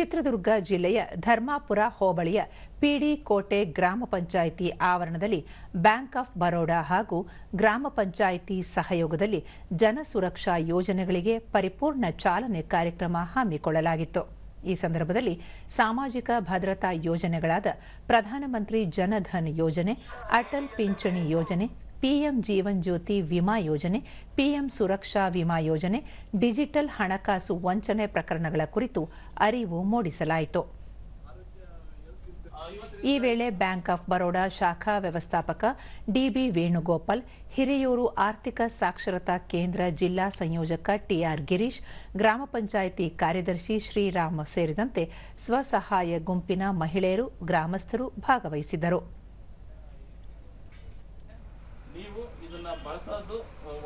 ಚಿತ್ರದುರ್ಗ ಜಿಲ್ಲೆಯ ಧರ್ಮಾಪುರ ಹೋಬಳಿಯ ಪಿಡಿ ಕೋಟೆ ಗ್ರಾಮ ಪಂಚಾಯಿತಿ ಆವರಣದಲ್ಲಿ ಬ್ಯಾಂಕ್ ಆಫ್ ಬರೋಡಾ ಹಾಗೂ ಗ್ರಾಮ ಪಂಚಾಯಿತಿ ಸಹಯೋಗದಲ್ಲಿ ಜನ ಸುರಕ್ಷಾ ಯೋಜನೆಗಳಿಗೆ ಪರಿಪೂರ್ಣ ಚಾಲನೆ ಕಾರ್ಯಕ್ರಮ ಹಮ್ಮಿಕೊಳ್ಳಲಾಗಿತ್ತು. ಈ ಸಂದರ್ಭದಲ್ಲಿ ಸಾಮಾಜಿಕ ಭದ್ರತಾ ಯೋಜನೆಗಳಾದ ಪ್ರಧಾನಮಂತ್ರಿ ಜನಧನ್ ಯೋಜನೆ, ಅಟಲ್ ಪಿಂಚಣಿ ಯೋಜನೆ ಪಿಎಂ ಜೀವನ್ ಜ್ಯೋತಿ ವಿಮಾ ಯೋಜನೆ, ಪಿಎಂ ಸುರಕ್ಷಾ ವಿಮಾ ಯೋಜನೆ, ಡಿಜಿಟಲ್ ಹಣಕಾಸು ವಂಚನೆ ಪ್ರಕರಣಗಳ ಕುರಿತು ಅರಿವು ಮೂಡಿಸಲಾಯಿತು. ಈ ವೇಳೆ ಬ್ಯಾಂಕ್ ಆಫ್ ಬರೋಡಾ ಶಾಖಾ ವ್ಯವಸ್ಥಾಪಕ ಡಿಬಿ ವೇಣುಗೋಪಾಲ್, ಹಿರಿಯೂರು ಆರ್ಥಿಕ ಸಾಕ್ಷರತಾ ಕೇಂದ್ರ ಜಿಲ್ಲಾ ಸಂಯೋಜಕ ಟಿಆರ್ ಗಿರೀಶ್, ಗ್ರಾಮ ಪಂಚಾಯಿತಿ ಕಾರ್ಯದರ್ಶಿ ಶ್ರೀರಾಮ್ ಸೇರಿದಂತೆ ಸ್ವಸಹಾಯ ಗುಂಪಿನ ಮಹಿಳೆಯರು, ಗ್ರಾಮಸ್ಥರು ಭಾಗವಹಿಸಿದ್ದರು ನೀವು ಇದನ್ನ ಬಳಸೋದು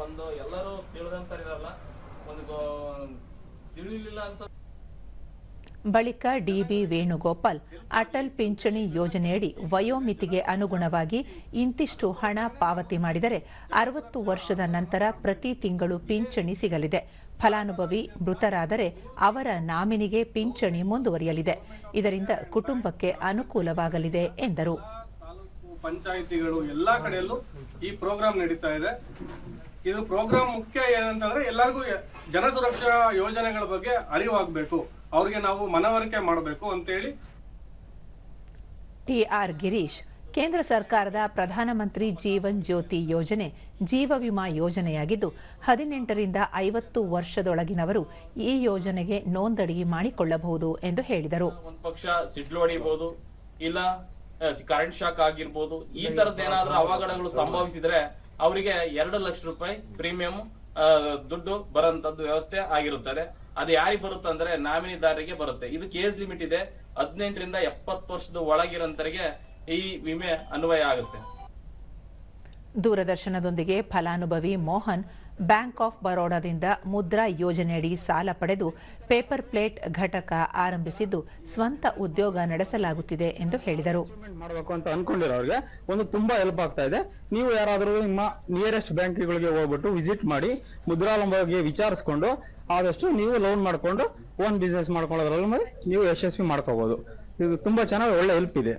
ಒಂದು ಎಲ್ಲರೂ ತಿಳಿದಂತಾರಿರಲ್ಲ ಒಂದು ತಿಳಿಲಿಲ್ಲ ಅಂತ ಬಳಿಕ ಡಿಬಿ ವೇಣುಗೋಪಾಲ್ ಅಟಲ್ ಪಿಂಚಣಿ ಯೋಜನೆಯಡಿ ವಯೋಮಿತಿಗೆ ಅನುಗುಣವಾಗಿ ಇಂತಿಷ್ಟು ಹಣ ಪಾವತಿ ಮಾಡಿದರೆ ಅರವತ್ತು ವರ್ಷದ ನಂತರ ಪ್ರತಿ ತಿಂಗಳು ಪಿಂಚಣಿ ಸಿಗಲಿದೆ. ಫಲಾನುಭವಿ ಮೃತರಾದರೆ ಅವರ ನಾಮಿನಿಗೆ ಪಿಂಚಣಿ ಮುಂದುವರಿಯಲಿದೆ. ಇದರಿಂದ ಕುಟುಂಬಕ್ಕೆ ಅನುಕೂಲವಾಗಲಿದೆ ಎಂದರು. ಪಂಚಾಯಿತಿಗಳು ಎಲ್ಲಾ ಕಡೆಯಲ್ಲೂ ಈ ಪ್ರೋಗ್ರಾಮ್ ನಡೀತಾ ಇದೆ. ಇದು ಪ್ರೋಗ್ರಾಮ್ ಮುಖ್ಯ ಏನಂತಂದ್ರೆ ಎಲ್ಲರಿಗೂ ಜನ ಸುರಕ್ಷಾ ಯೋಜನೆಗಳ ಬಗ್ಗೆ ಅರಿವಾಗಬೇಕು. ಅವ್ರಿಗೆ ನಾವು ಮನವರಿಕೆ ಮಾಡಬೇಕು ಅಂತೇಳಿ. ಟಿಆರ್ ಗಿರೀಶ್ ಕೇಂದ್ರ ಸರ್ಕಾರದ ಪ್ರಧಾನಮಂತ್ರಿ ಜೀವನ್ ಜ್ಯೋತಿ ಯೋಜನೆ ಜೀವ ವಿಮಾ ಯೋಜನೆಯಾಗಿದ್ದು ಹದಿನೆಂಟರಿಂದ ಐವತ್ತು ವರ್ಷದೊಳಗಿನವರು ಈ ಯೋಜನೆಗೆ ನೋಂದಣಿ ಮಾಡಿಕೊಳ್ಳಬಹುದು ಎಂದು ಹೇಳಿದರು. ಒಂದು ಪಕ್ಷ ಸಿಡ್ಲು ಹೊಡಿಬಹುದು ಇಲ್ಲ ಕರೆಂಟ್ ಶಾಕ್ ಆಗಿರ್ಬೋದು ಈ ತರದ ಏನಾದ್ರೂ ಅವಘಡಗಳು ಸಂಭವಿಸಿದ್ರೆ ಅವರಿಗೆ ಎರಡು ಲಕ್ಷ ರೂಪಾಯಿ ಪ್ರೀಮಿಯಂ ದುಡ್ಡು ಬರೋಂತದ್ದು ವ್ಯವಸ್ಥೆ ಆಗಿರುತ್ತದೆ. ಅದು ಯಾರಿಗೆ ಬರುತ್ತೆ ಅಂದ್ರೆ ನಾಮಿನಿದಾರರಿಗೆ ಬರುತ್ತೆ. ಇದಕ್ಕೆ ಏಜ್ ಲಿಮಿಟ್ ಇದೆ. ಹದಿನೆಂಟರಿಂದ ಎಪ್ಪತ್ತು ವರ್ಷದ ಒಳಗಿರೋಂತರಿಗೆ ಈ ವಿಮೆ ಅನ್ವಯ ಆಗುತ್ತೆ. ದೂರದರ್ಶನದೊಂದಿಗೆ ಫಲಾನುಭವಿ ಮೋಹನ್ ಬ್ಯಾಂಕ್ ಆಫ್ ಬರೋಡಾದಿಂದ ಮುದ್ರಾ ಯೋಜನೆಯಡಿ ಸಾಲ ಪಡೆದು ಪೇಪರ್ ಪ್ಲೇಟ್ ಘಟಕ ಆರಂಭಿಸಿದ್ದು ಸ್ವಂತ ಉದ್ಯೋಗ ನಡೆಸಲಾಗುತ್ತಿದೆ ಎಂದು ಹೇಳಿದರು. ಮಾಡಬೇಕು ಅಂತ ಅನ್ಕೊಂಡಿರೋರಿಗೆ ಒಂದು ತುಂಬಾ ಹೆಲ್ಪ್ ಆಗ್ತಾ ಇದೆ. ನೀವು ಯಾರಾದರೂ ನಿಮ್ಮ ನಿಯರೆಸ್ಟ್ ಬ್ಯಾಂಕ್ಗಳಿಗೆ ಹೋಗ್ಬಿಟ್ಟು ವಿಸಿಟ್ ಮಾಡಿ ಮುದ್ರಾಲಂ ಬಗ್ಗೆ ವಿಚಾರಿಸ್ಕೊಂಡು ಆದಷ್ಟು ನೀವು ಲೋನ್ ಮಾಡಿಕೊಂಡು ಓನ್ ಬಿಸ್ನೆಸ್ ಮಾಡ್ಕೊಳ್ಳೋದ್ರಲ್ಲಿ ನೀವು ಯಶಸ್ವಿ ಮಾಡ್ಕೋಬಹುದು ಇದು ತುಂಬಾ ಚೆನ್ನಾಗಿ ಒಳ್ಳೆ ಹೆಲ್ಪ್ ಇದೆ.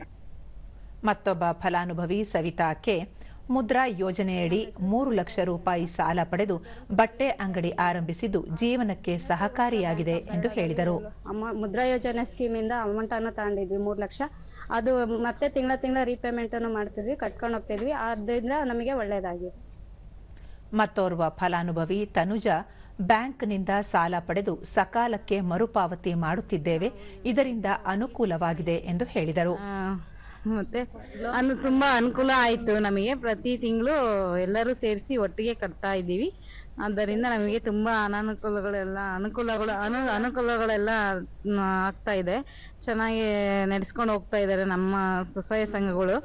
ಮತ್ತೊಬ್ಬ ಫಲಾನುಭವಿ ಸವಿತಾ ಕೆ ಮುದ್ರಾ ಯೋಜನೆಯಡಿ ಮೂರು ಲಕ್ಷ ರೂಪಾಯಿ ಸಾಲ ಪಡೆದು ಬಟ್ಟೆ ಅಂಗಡಿ ಆರಂಭಿಸಿದ್ದು ಜೀವನಕ್ಕೆ ಸಹಕಾರಿಯಾಗಿದೆ ಎಂದು ಹೇಳಿದರು. ಅಮ್ಮ ಮುದ್ರಾ ಯೋಜನೆ ಸ್ಕೀಮಿಂದ ಅಮೌಂಟ್ ಅನ್ನು ತಗೊಂಡಿದ್ವಿ ಮೂರು ಲಕ್ಷ. ಅದು ಮತ್ತೆ ತಿಂಗಳ ತಿಂಗಳ ರೀಪೇಮೆಂಟ್ ಅನ್ನು ಮಾಡ್ತಿದ್ವಿ ಕಟ್ಕೊಂಡು ಹೋಗ್ತಿದ್ವಿ. ಅದರಿಂದ ನಮಗೆ ಒಳ್ಳೇದಾಗಿದೆ ಮತ್ತೋರ್ವ ಫಲಾನುಭವಿ ತನುಜಾ ಬ್ಯಾಂಕ್ನಿಂದ ಸಾಲ ಪಡೆದು ಸಕಾಲಕ್ಕೆ ಮರುಪಾವತಿ ಮಾಡುತ್ತಿದ್ದೇವೆ. ಇದರಿಂದ ಅನುಕೂಲವಾಗಿದೆ ಎಂದು ಹೇಳಿದರು. ಮತ್ತೆ ಅನ್ನು ತುಂಬಾ ಅನುಕೂಲ ಆಯ್ತು ನಮಗೆ. ಪ್ರತಿ ತಿಂಗಳು ಎಲ್ಲರೂ ಸೇರಿಸಿ ಒಟ್ಟಿಗೆ ಕಟ್ತಾ ಇದ್ದೀವಿ. ಆದ್ದರಿಂದ ನಮಗೆ ತುಂಬಾ ಅನಾನುಕೂಲಗಳೆಲ್ಲ, ಅನುಕೂಲಗಳು, ಅನು, ಅನುಕೂಲಗಳೆಲ್ಲ ಆಗ್ತಾ ಇದೆ. ಚೆನ್ನಾಗಿ ನಡೆಸ್ಕೊಂಡು ಹೋಗ್ತಾ ಇದ್ದಾರೆ ನಮ್ಮ ಸ್ವಸಹಾಯ ಸಂಘಗಳು.